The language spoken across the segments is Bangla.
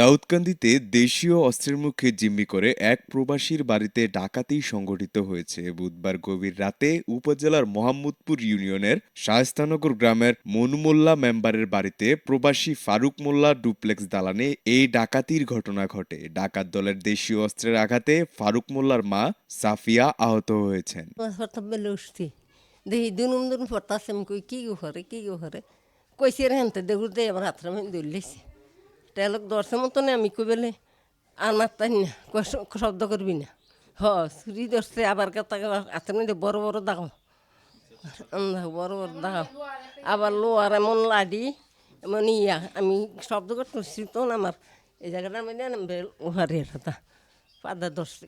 দাউদকান্দিতে দেশীয় অস্ত্রের মুখে জিম্মি করে এক প্রবাসীর বাড়িতে ডাকাতি সংঘটিত হয়েছে। বুধবার গভীর রাতে উপজেলার মোহাম্মদপুর ইউনিয়নের শায়স্তানগর গ্রামের মনুমোল্লা মেম্বারের বাড়িতে প্রবাসী ফারুক মোল্লা ডুপ্লেক্স দালানে এই ডাকাতির ঘটনা ঘটে। ডাকাত দলের দেশীয় অস্ত্রের আঘাতে ফারুক মোল্লার মা সাফিয়া আহত হয়েছেন। কী কী টেলক দর্শে মতো না আমি কই বেলে আর মারতাই না শব্দ করবি না। হ ছুরি ধরছে আবার তাকে হাতের মধ্যে বড় বড় দাগাও বড় বড় দাগাও আবার লোয়ার এমন লাডি এমন ইয়া আমি শব্দ করতেছি তো না আমার। এই জায়গাটার মধ্যে ওহারে এটা পাদা ধরছে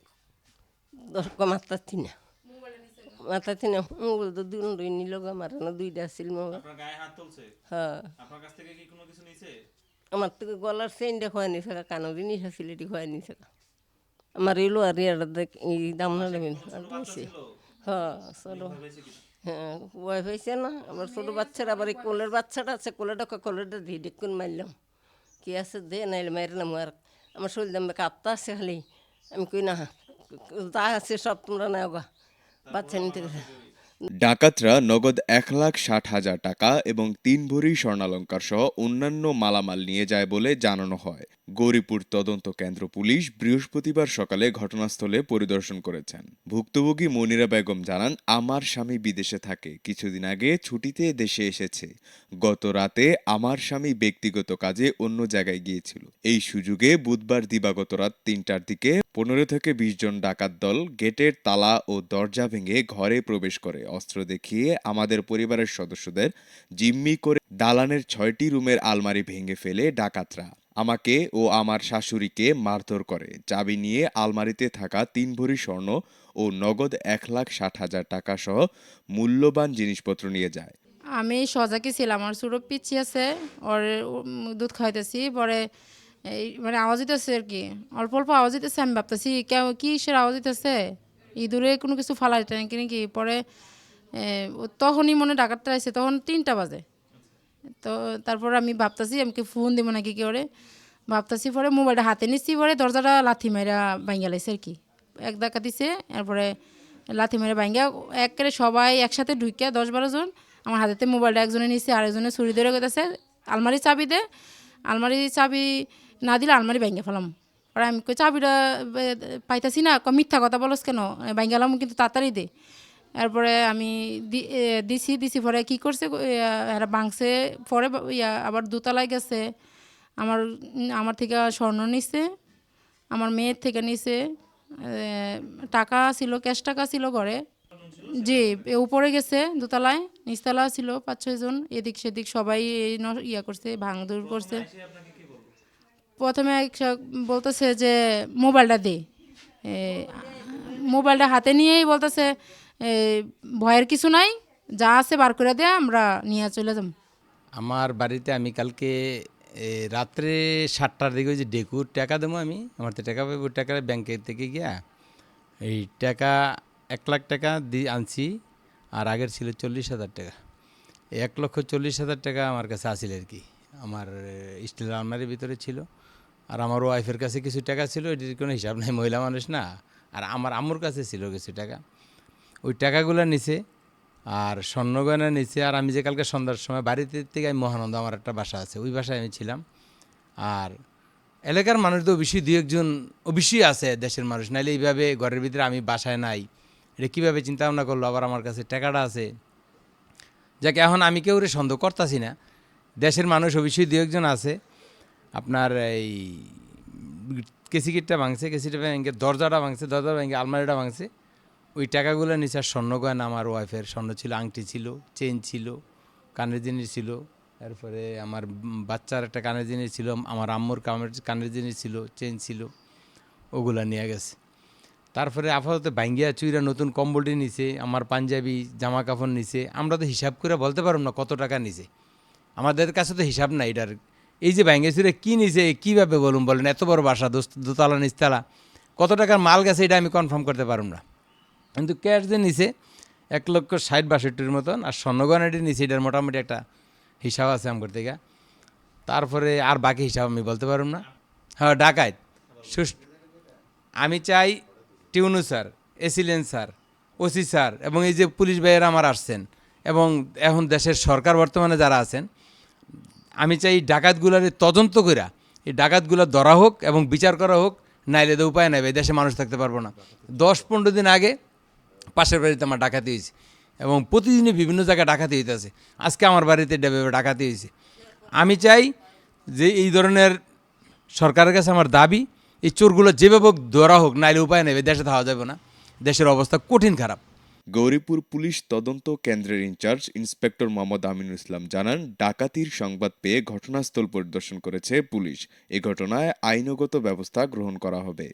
দশ মারতাছি না। মাথাতে না মোবাইল তো দুই নিল গো আমার দুইটা ছিল মোবাইল আপনার গায়ে হাত তুলছে? হ্যাঁ। আপনার কাছ থেকে কি কোনো কিছু নিছে? আমার থেকে গলার চেইনটা খোয়া নিছে কানো জিনিস আছিল এটি খোয়া নিছে আমার এলো আর ইয়ার দাম না হ্যাঁ চলো। হ্যাঁ হয়েছে না আমার ছোটো বাচ্চার আবার এই কোলের বাচ্চাটা আছে কোলেটা কোলেটা দিয়ে দেখুন মারলাম কি আছে দে, নাইলে মারলাম আর আমার শরীর দামে কাঁপতা আছে খালি। আমি কই না, যা আছে সব তোমরা নাও গা। বাচ্চা নিতে ডাকাতরা নগদ এক লাখ ষাট হাজার টাকা এবং তিন ভরি স্বর্ণালঙ্কার সহ অন্যান্য মালামাল নিয়ে যায় বলে জানানো হয়। গৌরীপুর তদন্ত কেন্দ্র পুলিশ বৃহস্পতিবার সকালে ঘটনাস্থলে পরিদর্শন করেছেন। ভুক্তভোগী মনিরা বেগম জানান, আমার স্বামী বিদেশে থাকে। কিছুদিন আগে ছুটিতে দেশে এসেছে। গত রাতে আমার স্বামী ব্যক্তিগত কাজে অন্য জায়গায় গিয়েছিল। এই সুযোগে বুধবার দিবাগত রাত তিনটার দিকে পনেরো থেকে বিশ জন ডাকাত দল গেটের তালা ও দরজা ভেঙে ঘরে প্রবেশ করে। অস্ত্র দেখিয়ে আমাদের পরিবারের সদস্যদের জিম্মি করে দালানের ছয়টি রুমের আলমারি ভেঙে ফেলে ডাকাতরা। আমাকে ও আমার শাশুড়িকে মারধর করে। চাবি নিয়ে আলমারিতে থাকা তিন ভরি স্বর্ণ ও নগদ এক লাখ ষাট হাজার টাকা সহ মূল্যবান জিনিসপত্র নিয়ে যায়। আমি সজাকে ছিলাম আমার ছোটো পিচ্ছি আছে, ওর দুধ খাইতেছি পরে এই মানে আওয়াজ দিতেছে আর কি। অল্প অল্প আওয়াজ দিতেছে আমি ভাবতেছি, কেউ কিসের আওয়াজ দিতেছে ইঁদুরে কোনো কিছু ফালাইতে নাকি নাকি? পরে তখনই মনে ডাকাতটা আসছে তখন তিনটা বাজে। তো তারপর আমি ভাবতেছি, আমি কি ফোন দিব নাকি কি করে? ভাবতেছি পরে মোবাইলটা হাতে নিচ্ছি পরে দরজাটা লাথি মেরা ভাঙ্গা লাইছে আর কি এক ধাক্কা দিছে, এরপরে লাথি মেরে ভাঙ্গা একেবারে সবাই একসাথে ঢুকে দশ বারো জন, আমার হাতেতে মোবাইলটা একজনে নিচ্ছে আরেকজনে ছুরি ধরে গেছে আলমারি চাবি দে, আলমারি চাবি না দিলে আলমারি ভাঙ্গা ফেলাম। পরে আমি কই, চাবিটা পাইতাছি না মিথ্যা কথা বলস কেন? ভাঙ্গালাম কিন্তু তাড়াতাড়ি দে। এরপরে আমি দিছি দিছি পরে কি করছে বাংছে পরে ইয়া, আবার দোতলায় গেছে। আমার আমার থেকে স্বর্ণ নিছে, আমার মেয়ের থেকে নিছে টাকা ছিল, ক্যাশ টাকা ছিল ঘরে। জি উপরে গেছে দোতলায়, নিচতলা ছিল পাঁচ ছয়জন এদিক সেদিক সবাই ইয়া করছে, ভাঙদুর করছে। প্রথমে বলতেছে যে, মোবাইলটা দে। মোবাইলটা হাতে নিয়েই বলতেছে ভয়ের কিছু নাই। যা আছে বার করে দে, আমরা নিয়ে চলে যাব। আমার বাড়িতে আমি কালকে রাত্রে সাতটার দিকে ওই যে ডেকুর টাকা দেবো আমি, আমার তো টাকা পাবো টাকা ব্যাংকে থেকে গিয়া, এই টাকা এক লাখ টাকা দিয়ে আনছি, আর আগের ছিল চল্লিশ হাজার টাকা। এক লক্ষ চল্লিশ হাজার টাকা আমার কাছে আসিল আর কি। আমার স্টিল আলমারির ভিতরে ছিল, আর আমার ওয়াইফের কাছে কিছু টাকা ছিল এটির কোনো হিসাব নাই, মহিলা মানুষ না, আর আমার আম্মুর কাছে ছিল কিছু টাকা। ওই টাকাগুলো নিছে আর স্বর্ণগয়না নিচে আর আমি যে কালকে সন্ধ্যার সময় বাড়িতে থেকে আমি মহানন্দ, আমার একটা বাসা আছে, ওই বাসায় আমি ছিলাম। আর এলাকার মানুষ তো অবশ্যই দু একজন অবশ্যই আছে দেশের মানুষ। নাইলে এইভাবে ঘরের ভিতরে আমি বাসায় নাই। এটা কীভাবে চিন্তা ভাবনা করল? আবার আমার কাছে টাকাটা আছে। যাকে, এখন আমি কেউ রে সন্দেহ করতেছি না। দেশের মানুষ অবশ্যই দু একজন আছে। আপনার এই কেসিকিটটা ভাঙছে, কেসিটা ভেঙে দরজাটা ভাঙছে দরজা ভেঙে আলমারিটা ভাঙছে। ওই টাকাগুলো নিচে আর স্বর্ণ গয়না আমার ওয়াইফের স্বর্ণ ছিল, আংটি ছিল চেন ছিল, কানের জিনিস ছিল। তারপরে আমার বাচ্চার একটা কানের জিনিস ছিল, আমার আম্মুর কামের কানের জিনিস ছিল চেন ছিল, ওগুলা নিয়ে গেছে। তারপরে আপাতত ভাঙ্গিয়া চুইরা নতুন কম্বলটি নিছে, আমার পাঞ্জাবি জামা কাপড় নিছে। আমরা তো হিসাব করে বলতে পারব না কত টাকা নিছে। আমাদের কাছে তো হিসাব নাই এটার। এই যে ভাঙ্গে চুরে কী নিছে, কীভাবে বলুন বলেন? এত বড় বাসা দোতলা, নিচতলা। কত টাকার মাল গেছে, এটা আমি কনফার্ম করতে পারব না। কিন্তু ক্যাশ যে নিছে এক লক্ষ ষাট বাষট্টির মতন আর স্বর্ণগয়নাটি নিছে এটার মোটামুটি একটা হিসাব আছে আমার থেকে। তারপরে আর বাকি হিসাব আমি বলতে পারব না। হ্যাঁ ডাকাত সুষ্ঠু আমি চাই টিউনু স্যার এসিলেন স্যার ওসি স্যার এবং এই যে পুলিশ ভাইয়েরা আমার আসছেন এবং এখন দেশের সরকার বর্তমানে যারা আছেন আমি চাই এই ডাকাতগুলার তদন্ত কইরা এই ডাকাতগুলো ধরা হোক এবং বিচার করা হোক নাইলে তো উপায় ভাই, দেশে মানুষ থাকতে পারব না। দশ পনেরো দিন আগে পাশের বাড়িতে আমার ডাকাতি হয়েছে। এবং প্রতিদিনই বিভিন্ন জায়গায় ডাকাতি হইতেছে। আজকে আমার বাড়িতে ডাকাতি হয়েছে। আমি চাই যে এই ধরনের সরকারের কাছে আমার দাবি, এই চোরগুলো যেভাবে হোক ধরা হোক, নাইলে উপায় নেবে দেশে থাকা যাবে না। দেশের অবস্থা কঠিন খারাপ। গৌরীপুর পুলিশ তদন্ত কেন্দ্রের ইনচার্জ ইন্সপেক্টর মোহাম্মদ আমিনুল ইসলাম জানান, ডাকাতির সংবাদ পেয়ে ঘটনাস্থল পরিদর্শন করেছে পুলিশ। এ ঘটনায় আইনগত ব্যবস্থা গ্রহণ করা হবে।